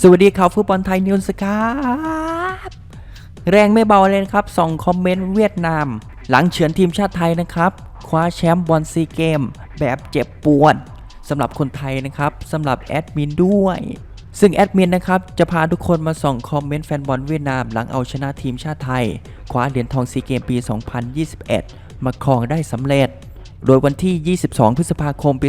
สวัสดีข่าวฟุตบอลไทยนิวส์ครับแรงไม่เบาเลยนะครับส่องคอมเมนต์เวียดนาม หลังเฉือนทีมชาติไทยนะครับ คว้าแชมป์บอลซีเกม แบบเจ็บปวดสำหรับคนไทยนะครับสำหรับแอดมินด้วย ซึ่งแอดมินนะครับจะพาทุกคนมาส่องคอมเมนต์แฟนบอลเวียดนาม หลังเอาชนะทีมชาติไทย คว้าเหรียญทองซีเกมปี 2021 มาครองได้สำเร็จ โดยวันที่ 22 พฤษภาคม ปี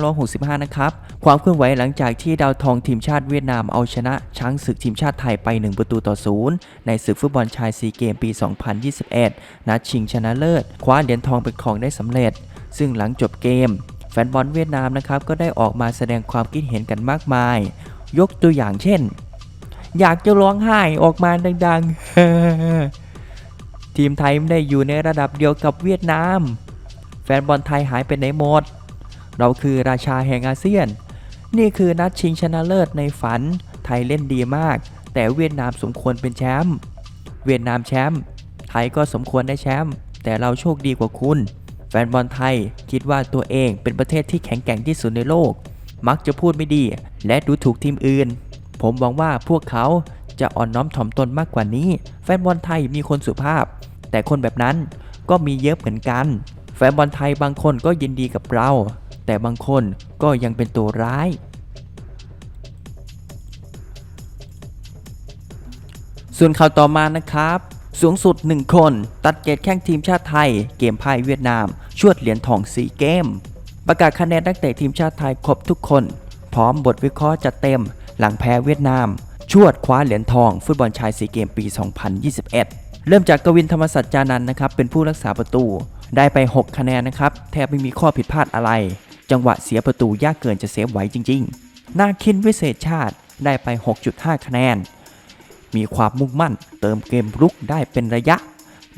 2565 นะครับ ความเคลื่อนไหวหลังจากที่ดาวทองทีมชาติเวียดนามเอาชนะ ช้างศึกทีมชาติไทยไป 1 ประตูต่อ0ในศึกฟุตบอลชายซีเกมปี 2021 นัดชิงชนะเลิศ คว้าเหรียญทองเป็นของได้สำเร็จ ซึ่งหลังจบเกม แฟนบอลเวียดนามนะครับก็ได้ออกมาแสดงความคิดเห็นกันมากมาย ยกตัวอย่างเช่น อยากจะร้องไห้ออกมาดัง ๆ ทีมไทยไม่ได้อยู่ในระดับเดียวกับเวียดนาม แฟนบอลไทยหายไปไหนหมด เราคือราชาแห่งอาเซียน นี่คือนัดชิงชนะเลิศในฝัน ไทยเล่นดีมาก แต่เวียดนามสมควรเป็นแชมป์ เวียดนามแชมป์ ไทยก็สมควรได้แชมป์ แต่เราโชคดีกว่าคุณ แฟนบอลไทยคิดว่าตัวเองเป็นประเทศที่แข็งแกร่งที่สุดในโลก มักจะพูดไม่ดี และดูถูกทีมอื่น ผมหวังว่าพวกเขาจะอ่อนน้อมถ่อมตนมากกว่านี้ แฟนบอลไทยมีคนสุภาพ แต่คนแบบนั้นก็มีเยอะเหมือนกัน แฟนบอลไทยบางคนก็ยินดีกับเรา แต่บางคนก็ยังเป็นตัวร้าย ส่วนข่าวต่อมานะครับ สูงสุด 1 คน ตัดเกตแข้งทีมชาติไทย เกมพ่ายเวียดนาม ชวดเหรียญทองสีเกม ประกาศคะแนนนักเตะทีมชาติไทยครบทุกคน พร้อมบทวิเคราะห์จัดเต็ม หลังแพ้เวียดนาม ชวดคว้าเหรียญทอง ฟุตบอลชายซีเกมปี 2021 เริ่มจากกวินธรรมสัจจานันท์นะครับเป็นผู้รักษาประตู ได้ไป 6 คะแนนนะครับ แทบไม่มีข้อผิดพลาดอะไร จังหวะเสียประตูยากเกินจะเซฟไว้จริงๆ นาคินวิเศษชาติได้ไป 6.5 คะแนน มีความมุ่งมั่น เติมเกมรุกได้เป็นระยะ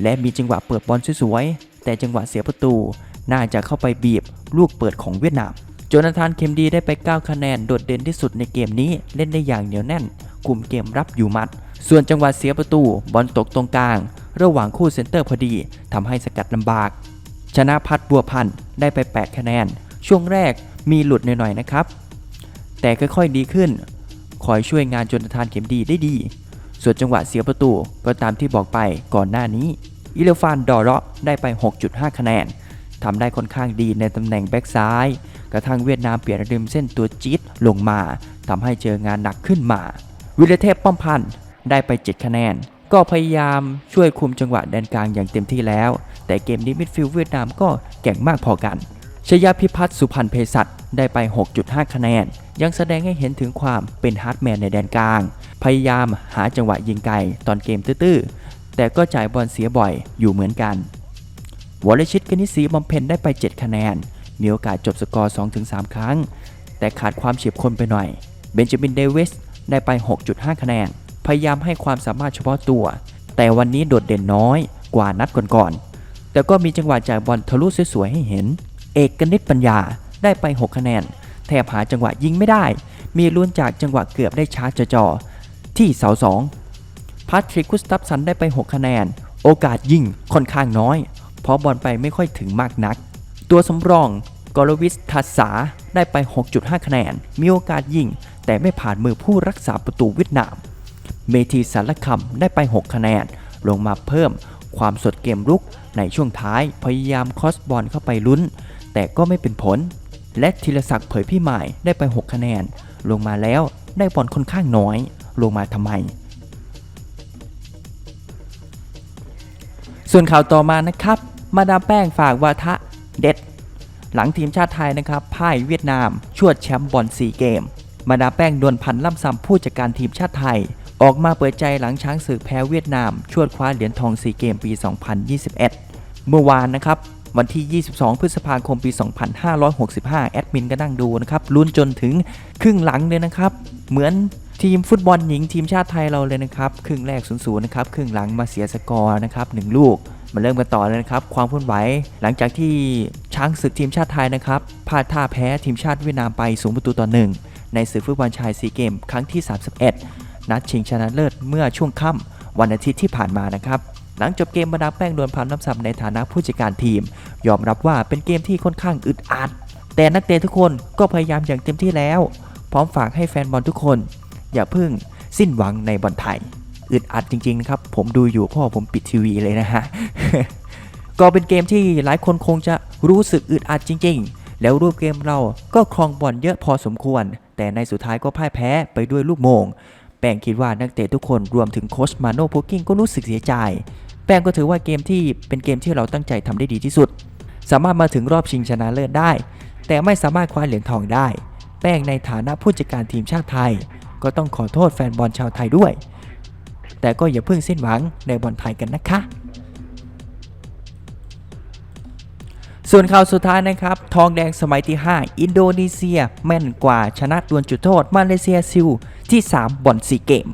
และมีจังหวะเปิดบอลสวยๆ แต่จังหวะเสียประตูน่าจะเข้าไปบีบลูกเปิดของเวียดนามโจนาธานเคมดีได้ไป 9 คะแนน โดดเด่นที่สุดในเกมนี้เล่นได้อย่างเหนียวแน่นกลุ่มเกมรับอยู่มัด ส่วนจังหวะเสียประตูบอลตกตรงกลาง ระหว่างคู่เซนเตอร์พอดีทำให้สกัดลำบาก ชนะพัฒบัวพันธ์ได้ไป 8 คะแนน ช่วงแรกมีหลุดหน่อยๆนะครับ แต่ค่อยๆดีขึ้น คอยช่วยงานจนาธานเข็มดีได้ดี ส่วนจังหวะเสียประตูก็ตามที่บอกไปก่อนหน้านี้อิเลฟานดอร์ได้ไป 6.5 คะแนนทำได้ค่อนข้างดีในตำแหน่งแบ็กซ้าย กระทั่งเวียดนามเปลี่ยนริมเส้นตัวจี๊ดลงมาทำให้เจองานหนักขึ้นมา วิลเทพป้อมพันธ์ได้ไป 7 คะแนน ก็พยายามช่วยคุมจังหวะแดนกลางอย่างเต็มที่แล้ว แต่เกมนี้มิดฟิลด์เวียดนามก็แก่งมากพอกันชยาพิพัฒน์สุพรรณเภสัชได้ไป 6.5 คะแนน ยังแสดงให้เห็นถึงความเป็นฮาร์ดแมนในแดนกลาง พยายามหาจังหวะยิงไกลตอนเกมตื้อๆ แต่ก็จ่ายบอลเสียบ่อยอยู่เหมือนกันวอลเลชิตกนิษฐ์ศรีบำเพ็ญได้ไป 7 คะแนน มีโอกาสจบสกอร์ 2-3 ครั้ง แต่ขาดความเฉียบคมไปหน่อย เบนจามินเดวิสได้ไป 6.5 คะแนน พยายามให้ความสามารถเฉพาะตัว แต่วันนี้โดดเด่นน้อยกว่านัดก่อนๆ แต่ก็มีจังหวะจ่ายบอลทะลุสวยๆให้เห็น เอกกนิษฐ์ปัญญาได้ไป 6 คะแนน แทบหาจังหวะยิงไม่ได้ มีลุ้นจากจังหวะเกือบได้ชาร์จจอ ที่เสาสองพาทริกกุสตัฟสันได้ไป 6 คะแนน โอกาสยิงค่อนข้างน้อย เพราะบอลไปไม่ค่อยถึงมากนัก ตัวสำรองกอลวิสทัสสาได้ไป 6.5 คะแนน มีโอกาสยิง แต่ไม่ผ่านมือผู้รักษาประตูเวียดนาม เมทีสารคำได้ไป 6 คะแนน ลงมาเพิ่ม ความสดเกมรุกในช่วงท้ายพยายามคอสบอลเข้าไปลุ้น แต่ก็ไม่เป็นผล และธีรศักดิ์เผยพี่หมายได้ไป 6 คะแนน ลงมาแล้วได้บอลค่อนข้างน้อย ลงมาทำไม ส่วนข่าวต่อมานะครับ มาดามแป้งฝากวาทะเด็ด หลังทีมชาติไทยนะครับพ่ายเวียดนามชวดแชมป์บอลซีเกม มาดามแป้งดวลพันธ์ล่ำซำผู้จัดการทีมชาติไทย ออกมาเปิดใจหลังช้างศึกแพ้เวียดนาม ชวดคว้าเหรียญทองซีเกมปี 2021 เมื่อวานนะครับวันที่ 22 พฤษภาคม ปี 2565 แอดมินก็นั่งดูนะครับลุ้นจนถึงครึ่งหลังเลยนะครับ เหมือนทีมฟุตบอลหญิงทีมชาติไทยเราเลยนะครับ ครึ่งแรก 0-0 นะครับ ครึ่งหลังมาเสียสกอร์นะครับหนึ่งลูก มาเริ่มกันต่อเลยนะครับ ความเคลื่อนไหวหลังจากที่ช้างศึกทีมชาติไทยนะครับพลาดท่าแพ้ทีมชาติเวียดนามไปสูงประตูต่อหนึ่งในศึกฟุตบอลชายซีเกม ครั้งที่ 31 นัดชิงชนะเลิศเมื่อช่วงค่ำวันอาทิตย์ที่ผ่านมานะครับ หลังจบเกมบรรดาแป้งดวลพันน้ำสับในฐานะผู้จัดการทีม ยอมรับว่าเป็นเกมที่ค่อนข้างอึดอัด แต่นักเตะทุกคนก็พยายามอย่างเต็มที่แล้ว พร้อมฝากให้แฟนบอลทุกคน อย่าเพิ่งสิ้นหวังในบอลไทยอึดอัดจริงๆนะครับผมดูอยู่เพราะว่อผมปิดทีวีเลยนะฮะก็เป็นเกมที่หลายคนคงจะรู้สึกอึดอัดจริง ๆ แล้วรูปเกมเราก็ครองบอลเยอะพอสมควร แต่ในสุดท้ายก็พ่ายแพ้ไปด้วยลูกโมง แป้งคิดว่านักเตะทุกคนรวมถึงโค้ชมาโน่โพกิ้งก็รู้สึกเสียใจ แป้งก็ถือว่าเกมที่เป็นเกมที่เราตั้งใจทำได้ดีที่สุด สามารถมาถึงรอบชิงชนะเลิศได้ แต่ไม่สามารถคว้าเหรียญทองได้ แป้งในฐานะผู้จัดการทีมชาติไทย ก็ต้องขอโทษแฟนบอลชาวไทยด้วย แต่ก็อย่าเพิ่งสิ้นหวังในบอลไทยกันนะคะ ส่วนข่าวสุดท้ายนะครับ ทองแดงสมัยที่ 5 อินโดนีเซีย แม่นกว่าชนะดวลจุดโทษ มาเลเซียซิลที่ 3บอลซีเกม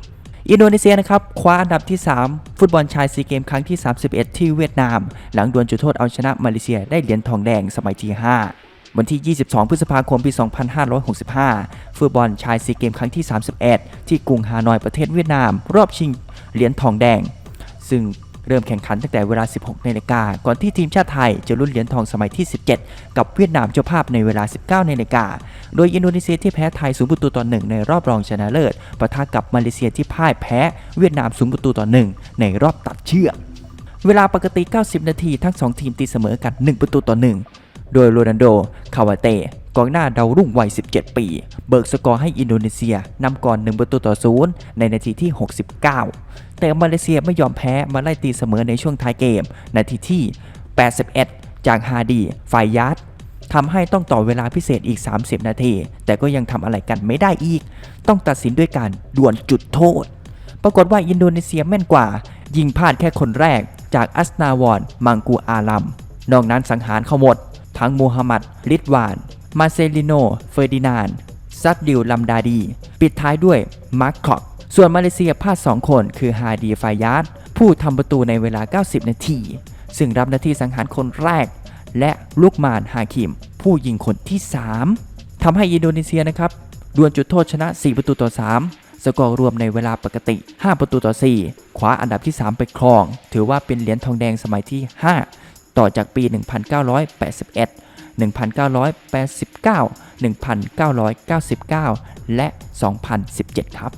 อินโดนีเซียนะครับคว้าอันดับที่ 3 ฟุตบอลชายซีเกมครั้งที่ 31 ที่เวียดนาม หลังดวลจุดโทษเอาชนะมาเลเซียได้เหรียญทองแดงสมัยที่ 5วันที่ 22 พฤษภาคม ปี 2565 ฟุตบอลชายซีเกมครั้งที่ 31 ที่กรุงฮานอยประเทศเวียดนาม รอบชิงเหรียญทองแดง ซึ่ง เริ่มแข่งขันตั้งแต่เวลา 16นาฬิกาก่อนที่ทีมชาติไทยจะลุ้นเหรียญทองสมัยที่ 17 กับเวียดนามเจ้าภาพในเวลา 19นาฬิกาโดยอินโดนีเซียที่แพ้ไทย0ประตูต่อ 1 ในรอบรองชนะเลิศปะทะกับมาเลเซียที่พ่ายแพ้เวียดนาม0ประตูต่อ 1 ในรอบตัดเชือกเวลาปกติ 90 นาทีทั้ง 2 ทีมตีเสมอกัน 1 ประตูต่อ 1 โดยโรนัลโด คาวาเต กองหน้าดาวรุ่งวัย 17 ปี เบิกสกอร์ให้อินโดนีเซียนำก่อน 1 ประตูต่อ0ในนาทีที่ 69 แต่มาเลเซียไม่ยอมแพ้มาไล่ตีเสมอในช่วงท้ายเกม นาทีที่ 81 จากฮาดี ฝ่ายยัดทำให้ต้องต่อเวลาพิเศษอีก 30 นาที แต่ก็ยังทำอะไรกันไม่ได้อีก ต้องตัดสินด้วยการดวลจุดโทษ ปรากฏว่าอินโดนีเซียแม่นกว่า ยิงพลาดแค่คนแรกจากอัสนาวอน มังกูอาลัม นอกนั้นสังหารเขาหมด ทั้งมูฮัมหมัด ลิดวาน มาเซลิโน เฟอร์ดินานด์ซัดดิลลัมดาดี ปิดท้ายด้วยมาร์คคอกส่วนมาเลเซียพลาด 2 คนคือฮาดีฟายาดผู้ทำประตูในเวลา 90 นาที ซึ่งรับหน้าที่สังหารคนแรก และลูกมานฮาคิม ผู้ยิงคนที่ 3ทำให้อินโดนีเซียนะครับดวลจุดโทษชนะ 4 ประตูต่อ 3 สกอร์รวมในเวลาปกติ 5 ประตูต่อ 4 คว้าอันดับที่ 3 ไปครอง ถือว่าเป็นเหรียญทองแดงสมัยที่ 5 ต่อจากปี 1981 1989 1999 และ 2017 ครับ